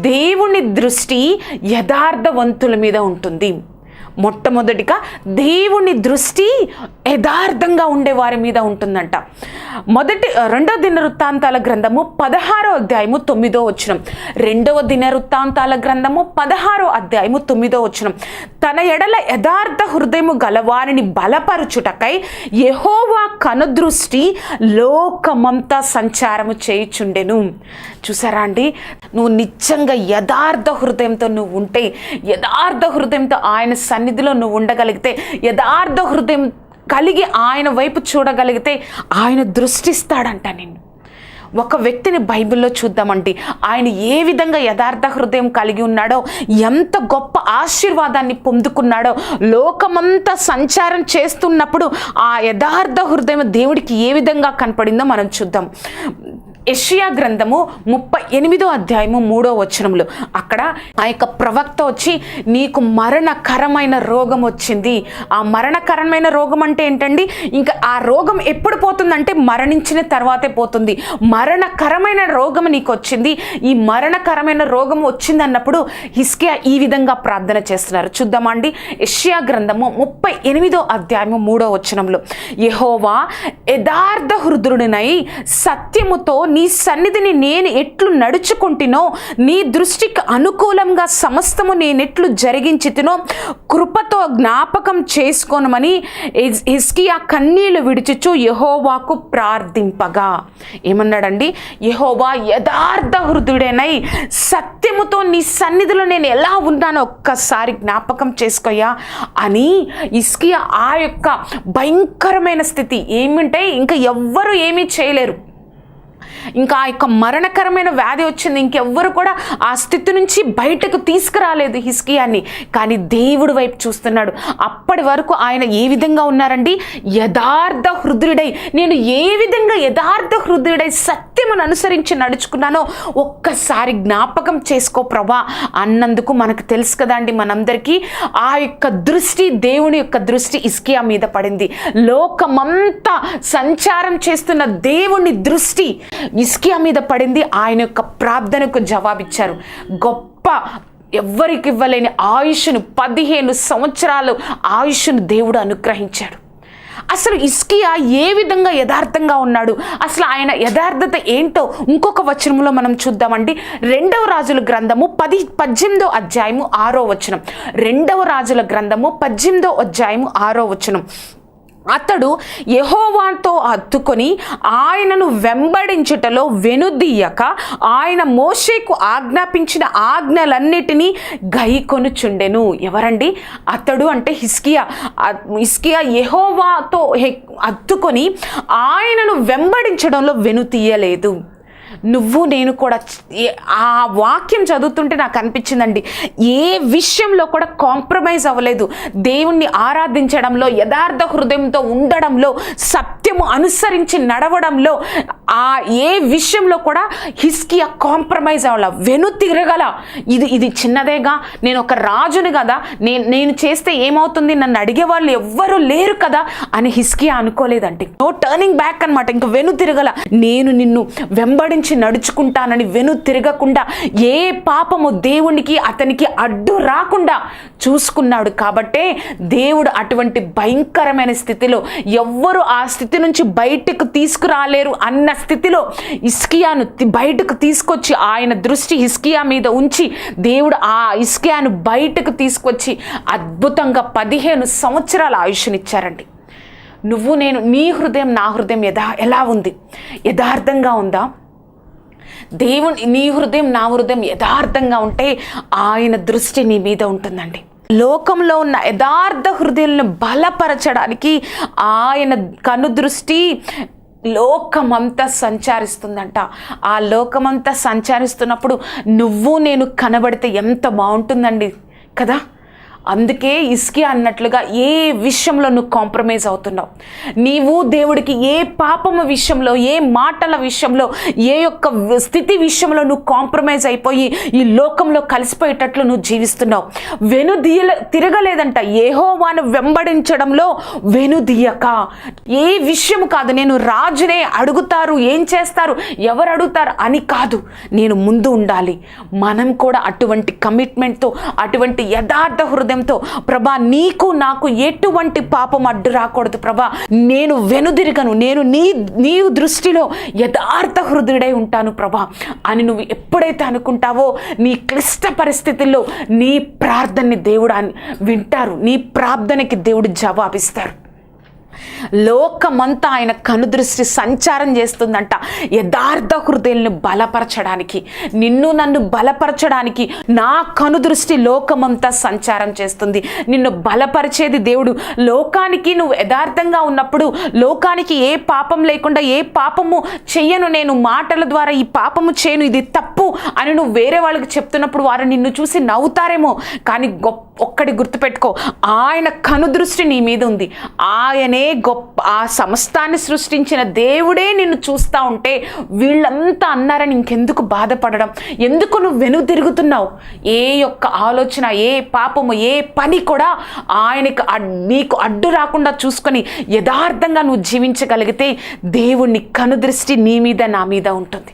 దేవుని దృష్టి యథార్థవంతుల మీద ఉంటుంది. మొట్టమొదటిగా దేవుని దృష్టి యథార్థంగా ఉండే వారి మీద ఉంటుందంట. మొదటి రెండవ దిన వృత్తాంతాల గ్రంథము పదహారో అధ్యాయము తొమ్మిదో వచనం. రెండవ దిన వృత్తాంతాల గ్రంథము పదహారో అధ్యాయము తొమ్మిదో వచనం. తన ఎడల యథార్థ హృదయము గలవారిని బలపరుచుటకై యహోవా కనుదృష్టి లోకమంతా సంచారము చేయుచుండెను. చూసారా అండి? నువ్వు నిజంగా యథార్థ హృదయంతో నువ్వు ఉంటే యథార్థ హృదయంతో ఆయన సన్ని సన్నిధిలో నువ్వు ఉండగలిగితే యథార్థ హృదయం కలిగి ఆయన వైపు చూడగలిగితే ఆయన దృష్టిస్తాడంట నిన్ను. ఒక వ్యక్తిని బైబిల్లో చూద్దామండి ఆయన ఏ విధంగా యథార్థ హృదయం కలిగి ఉన్నాడో ఎంత గొప్ప ఆశీర్వాదాన్ని పొందుకున్నాడో లోకమంతా సంచారం చేస్తున్నప్పుడు ఆ యథార్థ హృదయం దేవుడికి ఏ విధంగా కనపడిందో మనం చూద్దాం. ఎషియా గ్రంథము ముప్పై ఎనిమిదో అధ్యాయము మూడో వచనములు. అక్కడ ఆ యొక్క ప్రవక్త వచ్చి నీకు మరణకరమైన రోగం వచ్చింది. ఆ మరణకరమైన రోగం అంటే ఏంటండి? ఇంకా ఆ రోగం ఎప్పుడు పోతుందంటే మరణించిన తర్వాతే పోతుంది. మరణకరమైన రోగం నీకు వచ్చింది. ఈ మరణకరమైన రోగం వచ్చింది అన్నప్పుడు హిస్కియా ఈ విధంగా ప్రార్థన చేస్తున్నారు. చూద్దామండి ఎషియా గ్రంథము ముప్పై ఎనిమిదో అధ్యాయము మూడో వచనంలో యహోవా యథార్థ హృదయుడినై సత్యముతో నీ సన్నిధిని నేను ఎట్లు నడుచుకుంటునో నీ దృష్టికి అనుకూలంగా సమస్తము నేనెట్లు జరిగించితినో కృపతో జ్ఞాపకం చేసుకోనమని హిస్కియా కన్నీళ్ళు విడిచిచు యహోవాకు ప్రార్థింపగా. ఏమన్నాడండి? యహోవా యథార్థ హృదయుడేనై సత్యముతో నీ సన్నిధిలో నేను ఎలా ఉన్నానో ఒక్కసారి జ్ఞాపకం చేసుకోయా అని ఇస్కియా ఆ యొక్క భయంకరమైన స్థితి. ఏమింటే ఇంకా ఎవ్వరు ఏమీ చేయలేరు. ఇంకా ఆ యొక్క మరణకరమైన వ్యాధి వచ్చింది. ఇంకెవ్వరు కూడా ఆ స్థితి నుంచి బయటకు తీసుకురాలేదు హిస్కియాన్ని కానీ దేవుడు వైపు చూస్తున్నాడు. అప్పటి వరకు ఆయన ఏ విధంగా ఉన్నారండి? యథార్థ హృదయుడై. నేను ఏ విధంగా యథార్థ హృదయుడై సత్యమును అనుసరించి నడుచుకున్నానో ఒక్కసారి జ్ఞాపకం చేసుకో ప్రభా. అన్నందుకు మనకు తెలుసు కదండి మనందరికీ ఆ యొక్క దృష్టి దేవుని యొక్క దృష్టి ఇస్కియా మీద పడింది. లోకమంతా సంచారం చేస్తున్న దేవుని దృష్టి ఇస్కియా మీద పడింది. ఆయన యొక్క ప్రార్థనకు జవాబిచ్చారు. గొప్ప ఎవ్వరికి ఇవ్వలేని ఆయుష్ను పదిహేను సంవత్సరాలు ఆయుష్ను దేవుడు అనుగ్రహించాడు. అసలు ఇస్కియా ఏ విధంగా యథార్థంగా ఉన్నాడు? అసలు ఆయన యథార్థత ఏంటో ఇంకొక వచనంలో మనం చూద్దామండి. రెండవ రాజుల గ్రంథము పది పద్దెనిమిదో అధ్యాయము ఆరో వచనం. రెండవ రాజుల గ్రంథము పద్దెనిమిదో అధ్యాయము ఆరో వచనం. అతడు యెహోవాతో హత్తుకొని ఆయనను వెంబడించుటలో వెనుదీయక ఆయన మోషేకు ఆజ్ఞాపించిన ఆజ్ఞలన్నిటినీ గైకొనుచుండెను. ఎవరండి? అతడు అంటే హిస్కియా హిస్కియా యహోవాతో హె- హత్తుకొని ఆయనను వెంబడించడంలో వెనుతీయలేదు నువ్వు నేను కూడా ఆ వాక్యం చదువుతుంటే నాకు అనిపించిందండి. ఏ విషయంలో కూడా కాంప్రమైజ్ అవ్వలేదు. దేవుణ్ణి ఆరాధించడంలో యథార్థ హృదయంతో ఉండడంలో వాక్యము అనుసరించి నడవడంలో ఆ ఏ విషయంలో కూడా హిస్కియా కాంప్రమైజ్ అవ్వాల వెను తిరగల ఇది ఇది చిన్నదేగా నేను ఒక రాజుని కదా నేను నేను చేస్తే ఏమవుతుంది నన్ను అడిగే వాళ్ళు ఎవ్వరూ లేరు కదా అని హిస్కియా అనుకోలేదంటే. నో టర్నింగ్ బ్యాక్ అనమాట ఇంక వెను తిరగల నేను నిన్ను వెంబడించి నడుచుకుంటానని వెను తిరగకుండా ఏ పాపము దేవునికి అతనికి అడ్డు రాకుండా చూసుకున్నాడు కాబట్టే దేవుడు అటువంటి భయంకరమైన స్థితిలో ఎవ్వరు ఆ స్థితి నుంచి బయటకు తీసుకురాలేరు అన్న స్థితిలో ఇస్కియాను బయటకు తీసుకొచ్చి ఆయన దృష్టి హిస్కియా మీద ఉంచి దేవుడు ఆ ఇస్కియాను బయటకు తీసుకొచ్చి అద్భుతంగా పదిహేను సంవత్సరాల ఆయుష్నిచ్చారండి. నువ్వు నేను నీ హృదయం నా హృదయం యథా ఎలా ఉంది? యథార్థంగా ఉందా? దేవుని నీ హృదయం నా హృదయం యథార్థంగా ఉంటే ఆయన దృష్టి నీ మీద ఉంటుందండి. లోకంలో ఉన్న యథార్థ హృదయాలను బలపరచడానికి ఆయన కను దృష్టి లోకమంతా సంచారిస్తుందంట. ఆ లోకమంతా సంచరిస్తున్నప్పుడు నువ్వు నేను కనబడితే ఎంత బాగుంటుందండి కదా? అందుకే ఇసుకి అన్నట్లుగా ఏ విషయంలో నువ్వు కాంప్రమైజ్ అవుతున్నావు? నీవు దేవుడికి ఏ పాపము విషయంలో ఏ మాటల విషయంలో ఏ యొక్క స్థితి విషయంలో నువ్వు కాంప్రమైజ్ అయిపోయి ఈ లోకంలో కలిసిపోయేటట్లు నువ్వు జీవిస్తున్నావు? వెనుదీయల తిరగలేదంట. ఏహోవాను వెంబడించడంలో వెనుదీయక ఏ విషయం కాదు నేను రాజునే అడుగుతారు ఏం చేస్తారు ఎవరు అడుగుతారు అని కాదు. నేను ముందు ఉండాలి. మనం కూడా అటువంటి కమిట్మెంట్తో అటువంటి యథార్థ హృదయంతో ప్రభా నీకు నాకు ఎటువంటి పాపం అడ్డు రాకూడదు ప్రభా. నేను వెనుదిరగను నేను నీ నీ దృష్టిలో యథార్థ హృదయుడై ఉంటాను ప్రభా. అని నువ్వు ఎప్పుడైతే అనుకుంటావో నీ క్లిష్ట పరిస్థితుల్లో నీ ప్రార్థనని దేవుడు వింటారు. నీ ప్రార్థనకి దేవుడు జవాబిస్తారు. లోకమంతా ఆయన కనుదృష్టి సంచారం చేస్తుందంట. యథార్థ హృదయాలను బలపరచడానికి నిన్ను నన్ను బలపరచడానికి నా కనుదృష్టి లోకమంతా సంచారం చేస్తుంది. నిన్ను బలపరిచేది దేవుడు. లోకానికి నువ్వు యథార్థంగా ఉన్నప్పుడు లోకానికి ఏ పాపం లేకుండా ఏ పాపము చెయ్యను నేను మాటల ద్వారా ఈ పాపము చేయను ఇది తప్పు అని నువ్వు వేరే వాళ్ళకి చెప్తున్నప్పుడు వారు నిన్ను చూసి నవ్వుతారేమో. కానీ గొప్ప ఒక్కడి గుర్తుపెట్టుకో ఆయన కనుదృష్టి నీ మీద ఉంది. ఆయనే గొప్ప ఆ సమస్తాన్ని సృష్టించిన దేవుడే నిన్ను చూస్తూ ఉంటే వీళ్ళంతా అన్నారని ఇంకెందుకు బాధపడడం? ఎందుకు నువ్వు వెను తిరుగుతున్నావు? ఏ యొక్క ఆలోచన ఏ పాపము ఏ పని కూడా ఆయనకు నీకు అడ్డు రాకుండా చూసుకొని యథార్థంగా నువ్వు జీవించగలిగితే దేవుని కనుదృష్టి నీ మీద నా మీద ఉంటుంది.